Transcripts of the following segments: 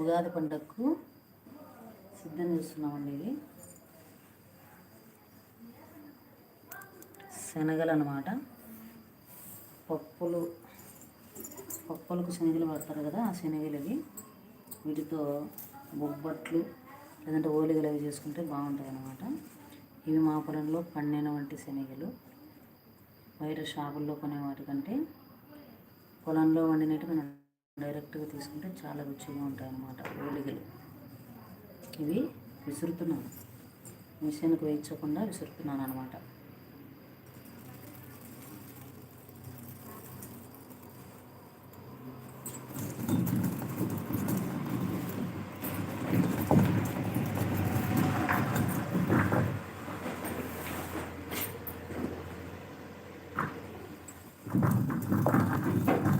ఉగాది పండగకు సిద్ధం చేస్తున్నామండి ఇది. శనగలు అనమాట పప్పులు పప్పులకు శనగలు పడతారు కదా ఆ శనగలు అవి. వీటితో బొబ్బట్లు లేదంటే ఓలిగలు అవి చేసుకుంటే బాగుంటాయి అన్నమాట ఇవి మా పొలంలో పండిన వంటి శనగలు. బయట షాపుల్లో కొనే వాటికంటే పొలంలో వండినట్టు మనం డైరెక్ట్గా తీసుకుంటే చాలా రుచిగా ఉంటాయి అన్నమాట ఓలిగలు. ఇవి విసురుతున్నాను. మిషన్కి వేయించకుండా విసురుతున్నాను అనమాట మనకు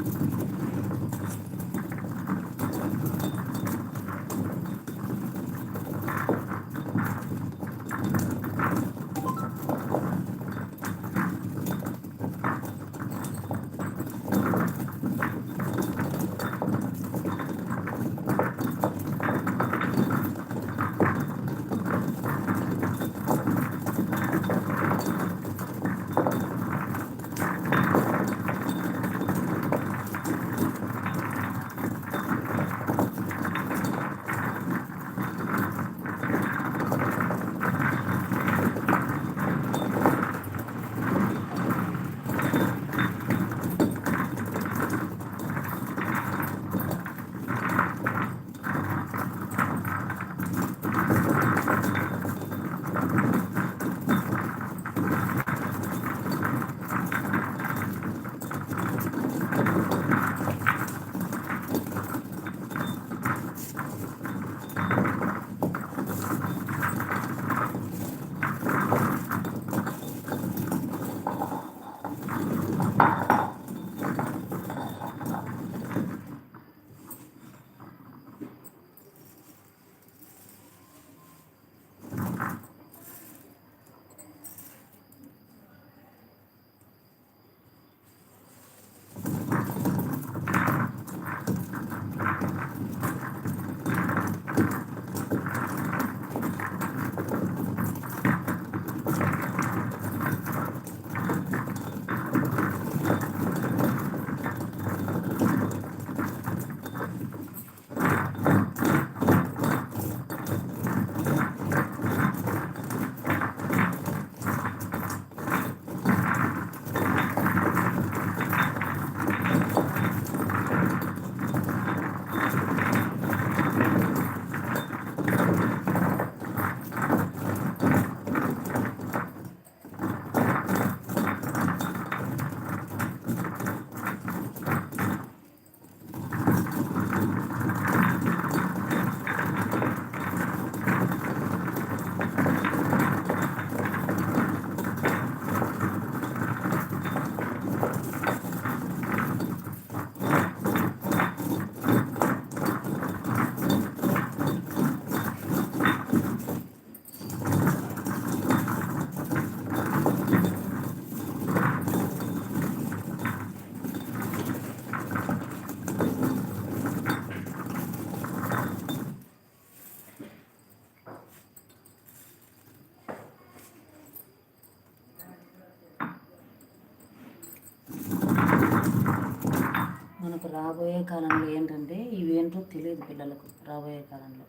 రాబోయే కాలంలో ఏంటంటే ఇవేంటో తెలియదు పిల్లలకు రాబోయే కాలంలో.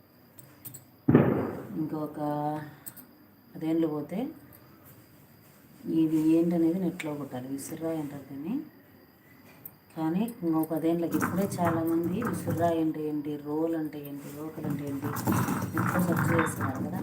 ఇంకొక పదేళ్ళు పోతే ఇది ఏంటనేది నెట్లో కొట్టాలి విసుర్రాయి అంటారు దీన్ని. కానీ ఇంకో పదేళ్ళకి ఇప్పుడే చాలామంది విసిర్రాయి అంటే ఏంటి రోల్ అంటే ఏంటి రోకలు అంటే ఏంటి ఎక్కువ సర్చ్ చేస్తున్నారు కదా.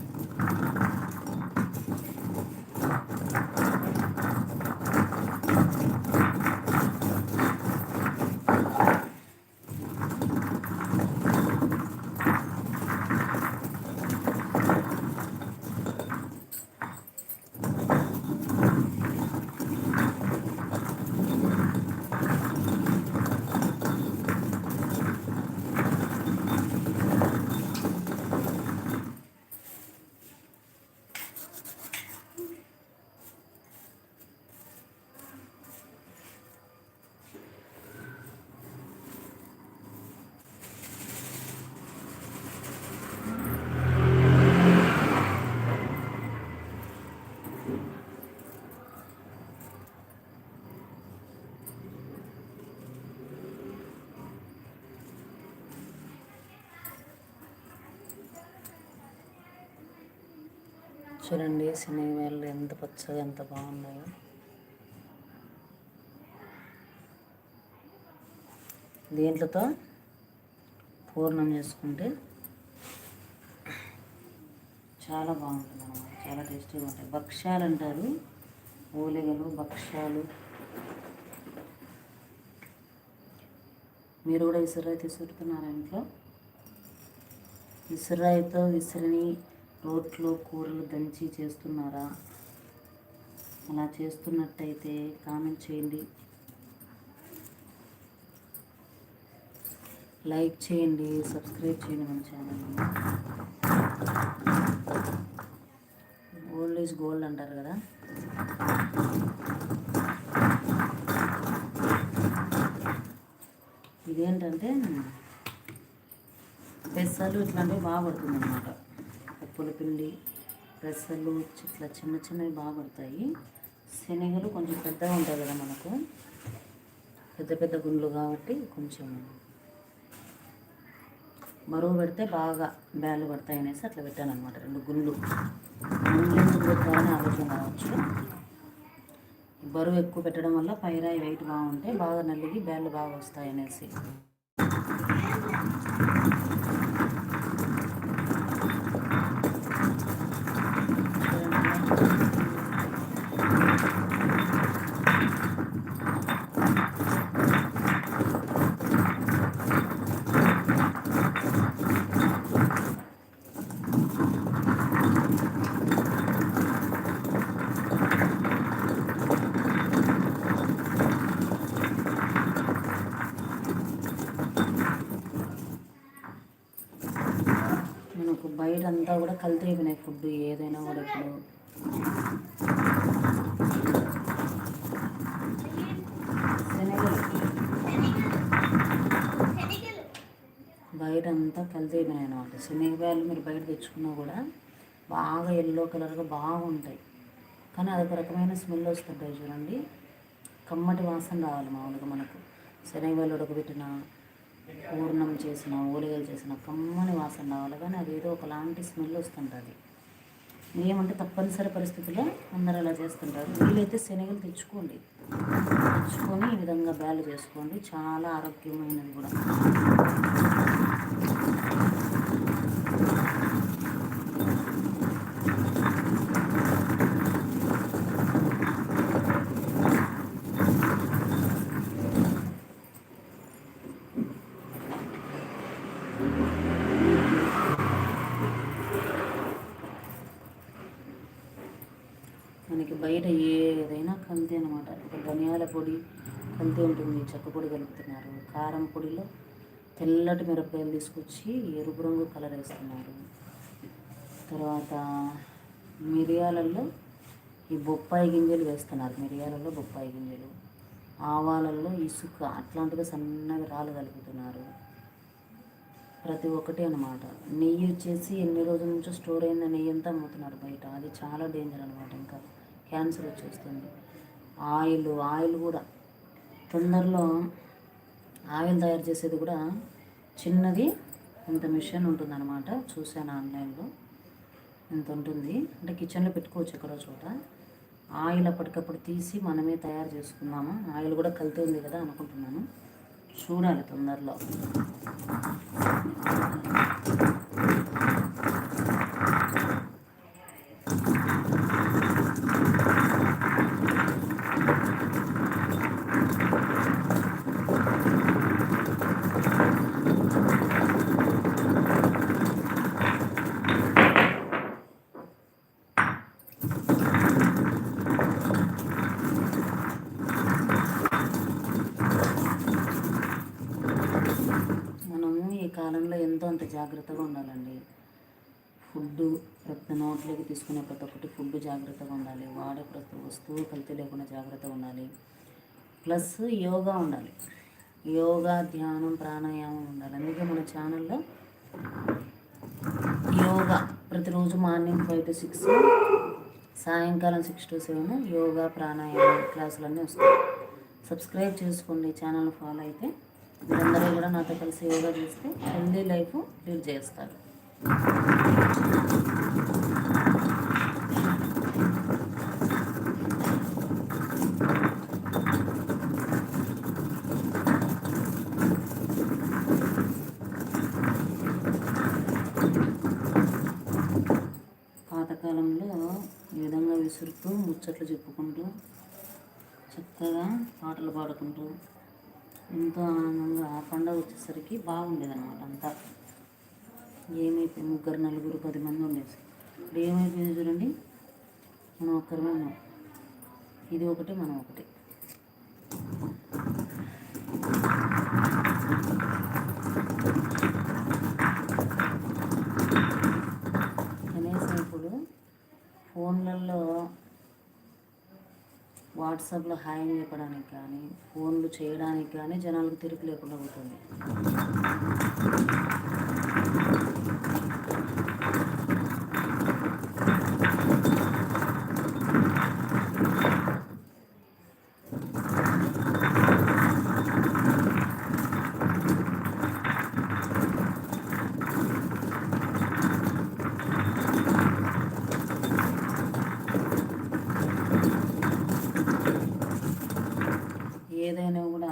చూడండి శనగవేళ్ళు ఎంత పచ్చగా ఎంత బాగున్నాయో. దీంట్లతో పూర్ణం చేసుకుంటే చాలా బాగుంటుంది అన్నమాట చాలా టేస్టీగా ఉంటాయి. భక్ష్యాలు అంటారు ఓలిగలు భక్ష్యాలు. మీరు కూడా ఇసురాయి తీసుకుంటున్నారా ఇంట్లో? ఇసురాయితో విసిరిని రోట్లో కూరలు దంచి చేస్తున్నారా? అలా చేస్తున్నట్టయితే కామెంట్ చేయండి. లైక్ చేయండి సబ్స్క్రైబ్ చేయండి మన ఛానల్. ఓల్డ్ ఈజ్ గోల్డ్ అంటారు కదా? ఇదేంటంటే పెసలు ఇట్లాంటివి బాగా పడుతుంది అన్నమాట పులిపిండి పెసలు ఇట్లా చిన్న చిన్నవి బాగా పడతాయి శనగలు కొంచెం పెద్దగా ఉంటాయి కదా మనకు. పెద్ద పెద్ద గుండ్లు కాబట్టి కొంచెం బరువు పెడితే బాగా బ్యాలు పడతాయి అనేసి అట్లా పెట్టాను అనమాట రెండు గుండ్లు. గుండ్లు ఎందుకు పెట్టాలని ఆలోచన కావచ్చు బరువు ఎక్కువ పెట్టడం వల్ల పైరాయి వెయిట్ బాగుంటే బాగా నల్లిగి బ్యాళ్ళు బాగా వస్తాయి అనేసి. బయట అంతా కల్తీ అయిపోయినాయి అనమాట శనగపాయలు మీరు బయట తెచ్చుకున్నా కూడా బాగా ఎల్లో కలర్గా బాగుంటాయి. కానీ అదొక రకమైన స్మెల్ వస్తుంటాయి చూడండి. కమ్మటి వాసన రావాలి మామూలుగా మనకు. శనగపాయలు ఉడకబెట్టిన పూర్ణం చేసిన ఓలిగలు చేసిన కమ్మని వాసన రావాలి. కానీ అది ఏదో ఒకలాంటి స్మెల్ వస్తుంటుంది. ఏమంటే తప్పనిసరి పరిస్థితుల్లో అందరూ అలా చేస్తుంటారు. వీలైతే శనగలు తెచ్చుకోండి. తెచ్చుకొని ఈ విధంగా బ్యాలు చేసుకోండి. చాలా ఆరోగ్యమైనది కూడా. మనకి బయట ఏదైనా కల్తీ అనమాట ధనియాల పొడి కల్తీ ఉంటుంది చెక్క పొడి కలుపుతున్నారు. కారం పొడిలో తెల్లటి మిరపకాయలు తీసుకొచ్చి ఎరుపు రంగు కలర్ వేస్తున్నారు. తర్వాత మిరియాలలో ఈ బొప్పాయి గింజలు వేస్తున్నారు. మిరియాలలో బొప్పాయి గింజలు ఆవాలలో ఇసుక అట్లాంటివి సన్నగా రాళ్ళు కలుపుతున్నారు. ప్రతి ఒక్కటి అనమాట నెయ్యి వచ్చేసి ఎన్ని రోజుల నుంచో స్టోర్ అయిన నెయ్యి అంతా అమ్ముతున్నారు బయట. అది చాలా డేంజర్ అనమాట ఇంకా. క్యాన్సర్ వచ్చేస్తుంది. ఆయిల్ ఆయిల్ కూడా. తొందరలో ఆయిల్ తయారు చేసేది కూడా చిన్నది ఇంత మిషన్ ఉంటుందన్నమాట. చూశాను ఆన్లైన్లో. ఇంత ఉంటుంది. అంటే కిచెన్లో పెట్టుకోవచ్చు ఎక్కడో చోట. ఆయిల్ అప్పటికప్పుడు తీసి మనమే తయారు చేసుకుందాము? ఆయిల్ కూడా కలితే ఉంది కదా అనుకుంటున్నాను. చూడాలి తొందరలో మనము ఈ కాలంలో ఎంతో అంత జాగ్రత్తగా ఉండాలండి ఫుడ్ ప్రతి నోట్లోకి తీసుకునే ప్రతి ఒక్కటి ఫుడ్ జాగ్రత్తగా ఉండాలి. వాడే ప్రతి వస్తువు కల్తీ లేకుండా జాగ్రత్తగా ఉండాలి. ప్లస్ యోగా ఉండాలి. యోగా ధ్యానం ప్రాణాయామం ఉండాలి. అందుకే మన ఛానల్లో యోగా ప్రతిరోజు మార్నింగ్ ఫైవ్ టు సిక్స్ సాయంకాలం సిక్స్ టు సెవెన్ యోగా ప్రాణాయామం క్లాసులన్నీ వస్తాయి. సబ్స్క్రైబ్ చేసుకోండి ఛానల్ ఫాలో అయితే. మీరందరూ కూడా నాతో కలిసి యోగా చేస్తే హెల్దీ లైఫ్ లీడ్ చేస్తారు. పాతకాలంలో ఈ విధంగా విసురుతూ ముచ్చట్లు చెప్పుకుంటూ చక్కగా పాటలు పాడుకుంటూ ఎంతో ఆనందంగా పండగ వచ్చేసరికి బాగుండేది అనమాట అంతా. ఏమైపోయి ముగ్గురు నలుగురు పది మంది ఉండేది. ఇప్పుడు ఏమైపోయింది చూడండి. మనం ఒక్కరమే ఉన్నాం. ఇది ఒకటి మనం ఒకటి. కనీసం ఇప్పుడు ఫోన్లలో వాట్సాప్లో హాయం చెప్పడానికి కానీ ఫోన్లు చేయడానికి కానీ జనాలకు తిరుగు లేకుండా పోతుంది ఏదైనా కూడా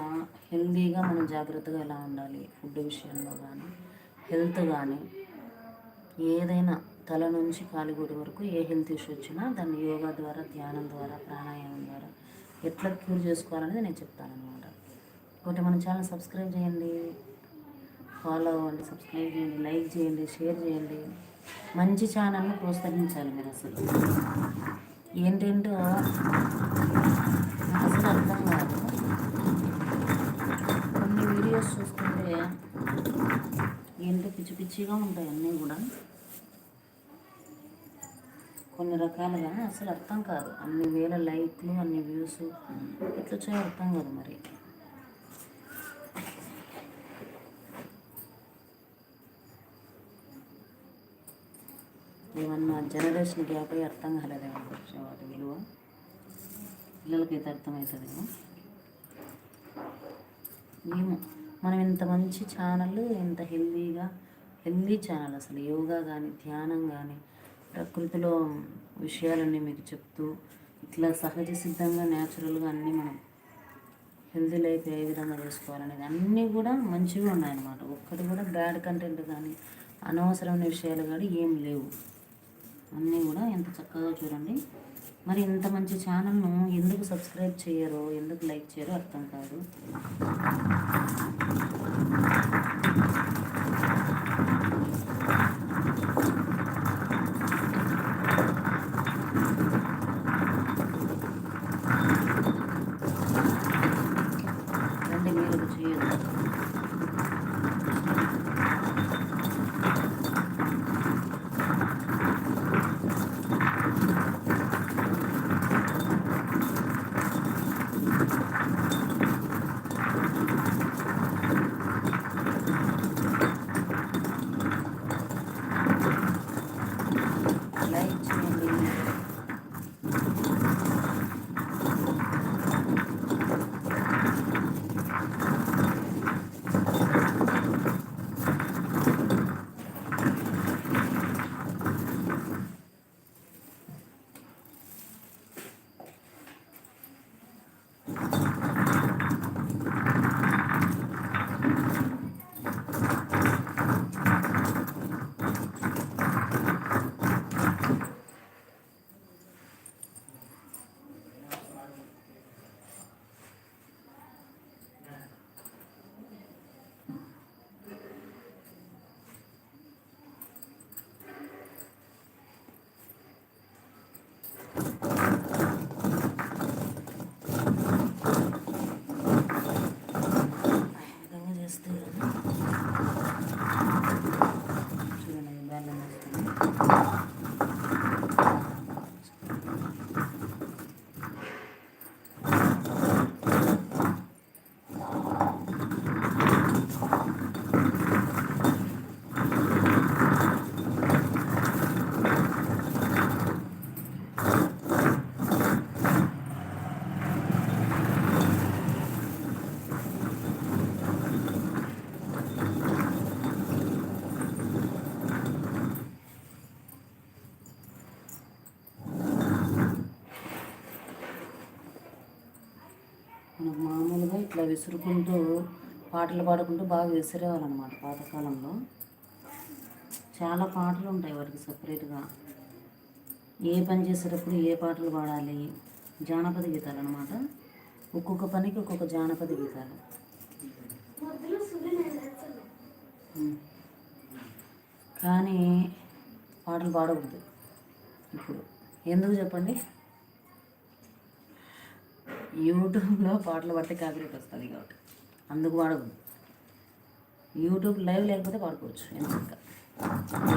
హెల్తీగా మనం జాగ్రత్తగా ఎలా ఉండాలి? ఫుడ్ విషయంలో కానీ హెల్త్ కానీ ఏదైనా తల నుంచి కాలిగూడి వరకు ఏ హెల్త్ ఇష్యూ వచ్చినా దాన్ని యోగా ద్వారా ధ్యానం ద్వారా ప్రాణాయామం ద్వారా ఎట్లా క్యూర్ చేసుకోవాలనేది నేను చెప్తాను అనమాట ఒకటి మన ఛానల్ సబ్స్క్రైబ్ చేయండి ఫాలో అవ్వండి సబ్స్క్రైబ్ చేయండి లైక్ చేయండి షేర్ చేయండి. మంచి ఛానల్ని ప్రోత్సహించాలి మీరు అసలు. ఏంటేంటో అసలు అర్థం కాదు. వీడియోస్ చూస్తుంటే ఏంటో పిచ్చి పిచ్చిగా ఉంటాయి అన్నీ కూడా. కొన్ని రకాలుగా అసలు అర్థం కాదు. అన్ని వేల లైక్లు అన్ని వ్యూస్. ఎట్లా వచ్చాయో అర్థం కాదు మరి. ఏమన్నా జనరేషన్ గ్యాప్ అయ్యి అర్థం కాలేదేమో వాటి విలువ? పిల్లలకైతే అర్థమవుతుందేమో. ఏమో. మనం ఇంత మంచి ఛానల్ ఇంత హెల్దీగా హెల్దీ ఛానల్ అసలు యోగా కానీ ధ్యానం కానీ ప్రకృతిలో విషయాలన్నీ మీకు చెప్తూ ఇట్లా సహజ సిద్ధంగా న్యాచురల్గా అన్నీ మనం హెల్దీ లైఫ్ ఏ విధంగా చేసుకోవాలనేది అన్నీ కూడా మంచిగా ఉన్నాయన్నమాట. ఒక్కటి కూడా బ్యాడ్ కంటెంట్ కానీ అనవసరమైన విషయాలు కానీ ఏం లేవు. అన్నీ కూడా ఎంత చక్కగా చూడండి. మరి ఇంత మంచి ఛానల్ను ఎందుకు సబ్స్క్రైబ్ చేయరో ఎందుకు లైక్ చేయరో అర్థం కాదు. ఇట్లా విసురుకుంటూ పాటలు పాడుకుంటూ బాగా విసిరేవాళ్ళనమాట పాతకాలంలో. చాలా పాటలు ఉంటాయి వాటికి సపరేట్గా. ఏ పని చేసేటప్పుడు ఏ పాటలు పాడాలి? జానపద గీతాలు అనమాట ఒక్కొక్క పనికి ఒక్కొక్క జానపద గీతాలు. కానీ పాటలు పాడకూడదు. ఇప్పుడు ఎందుకు చెప్పండి? యూట్యూబ్లో పాటలు పడితే కాపీరేట్ వస్తుంది కాబట్టి. అందుకు పాడకూడదు యూట్యూబ్ లైవ్ లేకపోతే పాడుకోవచ్చు ఎందుకు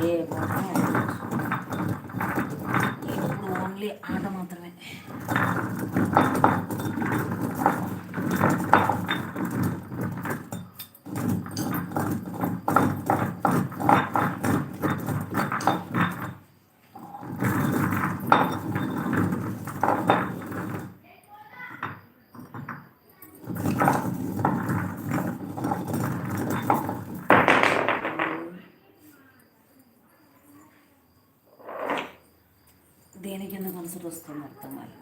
ఏ పాట ఇప్పుడు ఓన్లీ ఆట మాత్రమే. దేనికింద ఎందుకు వస్తుంది అర్థం కాదు.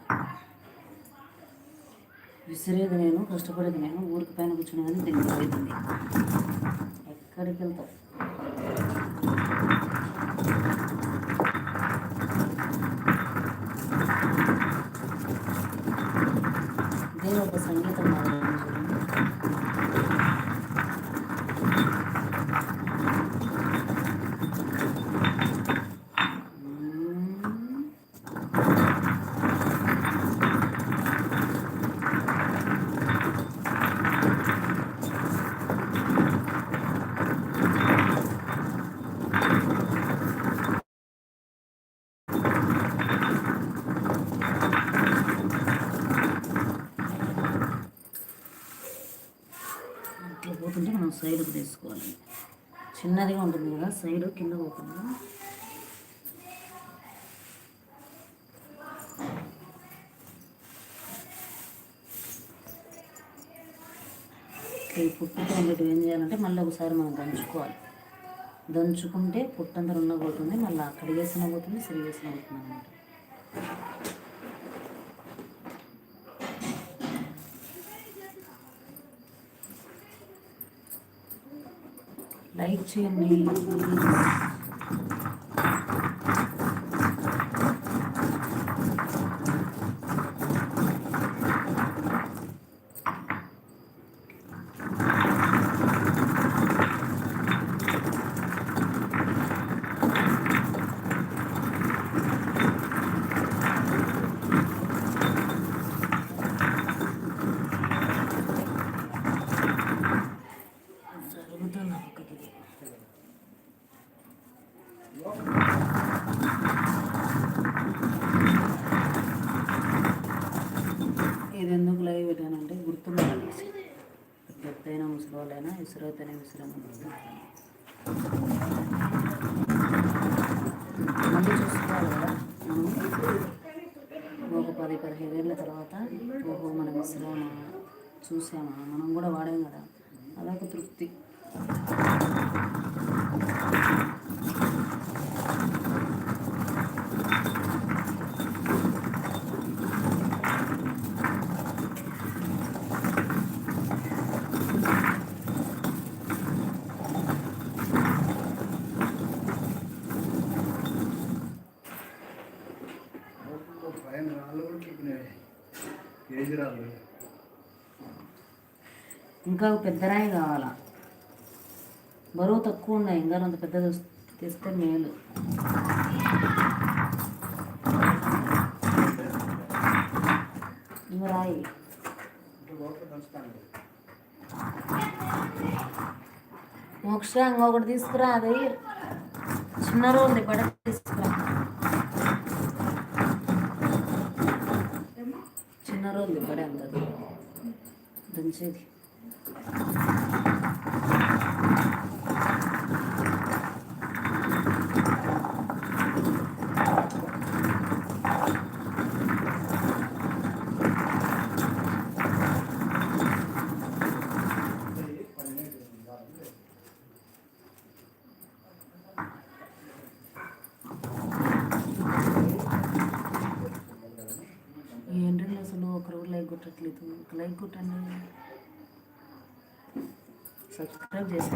విసిరేది నేను కష్టపడేది నేను ఊరికి పైన కూర్చుని కానీ దీనికి ఎక్కడికి వెళ్తావు? అట్లా పోతుంటే మనం సైడ్కి తీసుకోవాలి. చిన్నదిగా ఉంటుంది కదా సైడ్ కింద పోకుండా. పుట్టుతో ఉండేటివి ఏం చేయాలంటే మళ్ళీ ఒకసారి మనం దంచుకోవాలి. దంచుకుంటే పుట్టంతా ఉన్న పోతుంది మళ్ళీ అక్కడ వేసిన పోతుంది సరి వేసిన పోతుంది అనమాట లైక్ చేయండి ప్లీజ్ జరుగుతుంది ఒకటి ఇది ఎందుకు లైవ్ పెట్టానంటే గుర్తుండాలనేసి ఎప్పుడైనా ముసలివాళ్ళైనా విసురైతేనే మళ్ళీ చూసుకోవాలి కదా. మనం ఒక పది పదిహేను ఏళ్ళ తర్వాత ఓహో మనం విసిరామా చూసామా మనం కూడా వాడాం కదా. అదొక తృప్తి. పైన రాళ్ళు కూడా కిక్కినాయి కేజీ రాళ్ళు? ఇంకా పెద్ద రాయి కావాలా? బరువు తక్కువ ఉన్నాయి. ఇంకా అంత పెద్దది వస్- తెస్తే మేలు. రాయి. మోక్ష ఇంకొకటి తీసుకురా అది. చిన్న రోజు బడ తీసుకురా. చిన్న రోజు బడే అంత దంచేది ఏంటండి అసలు ఒకరు లైక్ కొట్టట్లేదు. ఒక లైక్ కొట్టండి. సబ్స్క్రైబ్ చేసి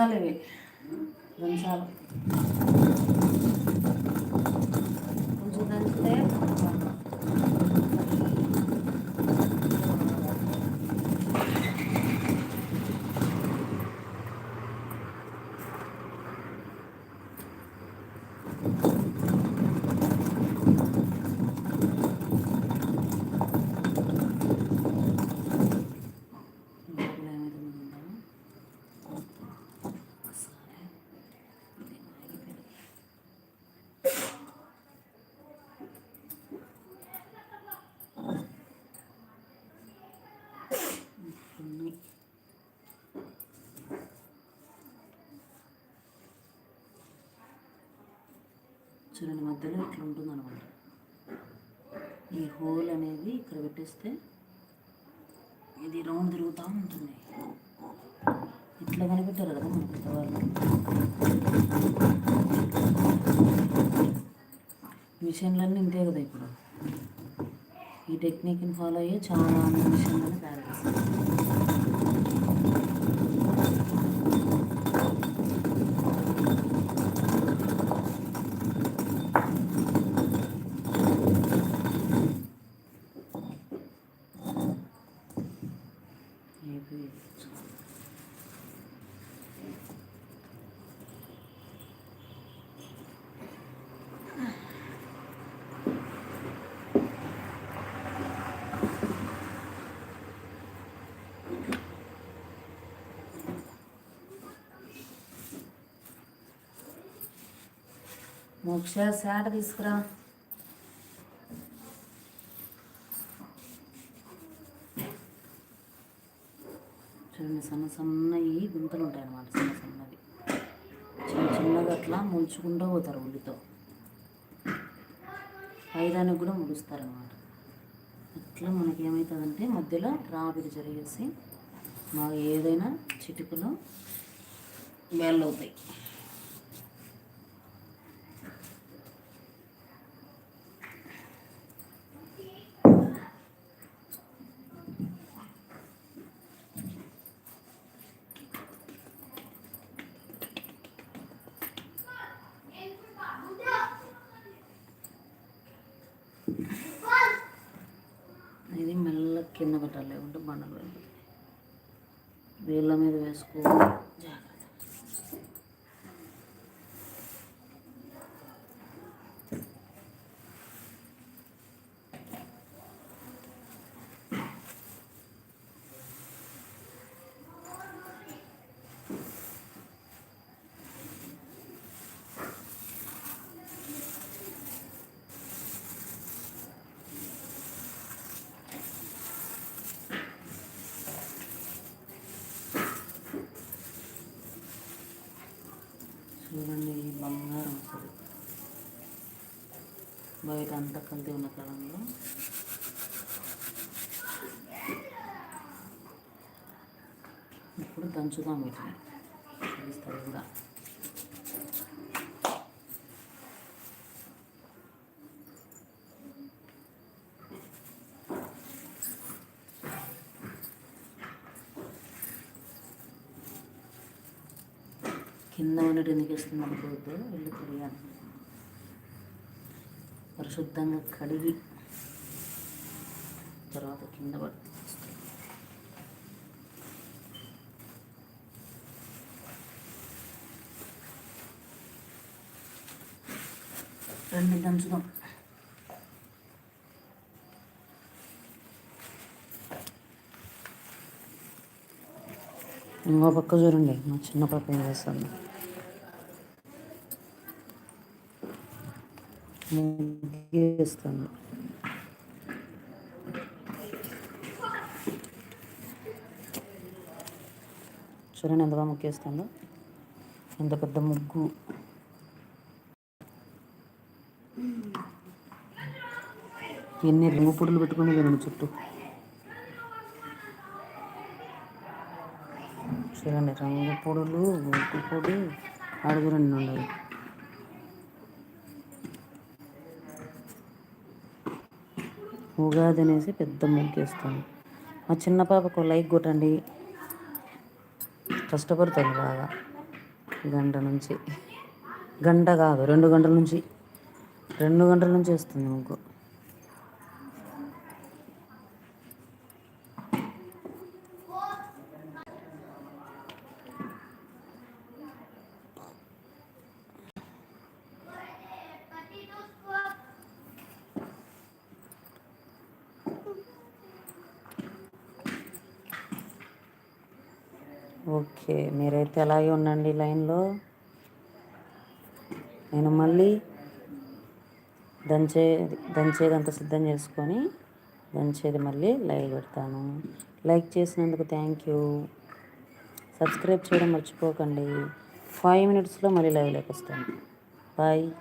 దంచాలి చూడండి మధ్యలో ఇట్లా ఉంటుంది అనమాట ఈ హోల్ అనేది ఇక్కడ పెట్టేస్తే ఇది రౌండ్ తిరుగుతూ ఉంటుంది. ఇట్లా కనిపెట్టారు కదా మన పెద్దవాళ్ళు. మిషన్లన్నీ ఇంతే కదా ఇప్పుడు. ఈ టెక్నిక్ని ఫాలో అయ్యే చాలా మిషన్లను తయారు చేస్తారు. మోక్ష శాట తీసుకురా. చూడండి సన్న సన్నవి గుంతలు ఉంటాయి అన్నమాట సన్న సన్నవి. చిన్న చిన్నగా అట్లా ముంచుకుంటూ పోతారు ఉల్లితో. పైదానికి కూడా ముడుస్తారు అనమాట అట్లా మనకి ఏమవుతుందంటే మధ్యలో రాపిడి జరిగేసి మాకు ఏదైనా చిటికలో వేళ్ళు అవుతాయి ఇది మెల్ల కింద లేకుంటే బండలు వెళ్ళిపోతాయి వేళ్ళ మీద వేసుకో. చూడండి ఈ బంగారం అసలు. బయట అంతా కల్తీ ఉన్న కాలంలో. ఇప్పుడు దంచుదాం వీటిని. తెలుస్తుంది కూడా. కింద ఉన్నట్టు ఎందుకు వేస్తుంది అనుకోవద్దు వెళ్ళి కడిగాను. పరిశుద్ధంగా కడిగి తర్వాత కింద పడుతుంది రెండు దంచుదాం. ఇంకో పక్క చూడండి మా చిన్న పాప ఏం చేస్తుంది? ముగ్గేస్తుంది చూడండి ఎంత బాగా ముగ్గేస్తుందో ఎంత పెద్ద ముగ్గు. ఎన్ని రంగు పొడులు పెట్టుకుని వినండి చుట్టూ. చూడండి రంగు పొడులు ఉప్పు పొడి అడుగు రెండు ఉండవు ఉగాది అనేసి పెద్ద ముగ్గేస్తాను మా చిన్న పాపకు లైక్ కొట్టండి. కష్టపడతాను బాగా. గంట నుంచి. గంట కాదు రెండు గంటల నుంచి. రెండు గంటల నుంచి వస్తుంది ముగ్గు అలాగే ఉండండి లైన్లో. నేను మళ్ళీ దంచే దంచేదంతా సిద్ధం చేసుకొని దంచేది మళ్ళీ లైవ్ పెడతాను. లైక్ చేసినందుకు థ్యాంక్ యూ. సబ్స్క్రైబ్ చేయడం మర్చిపోకండి. ఫైవ్ మినిట్స్లో మళ్ళీ లైవ్లోకి వస్తాను. బాయ్.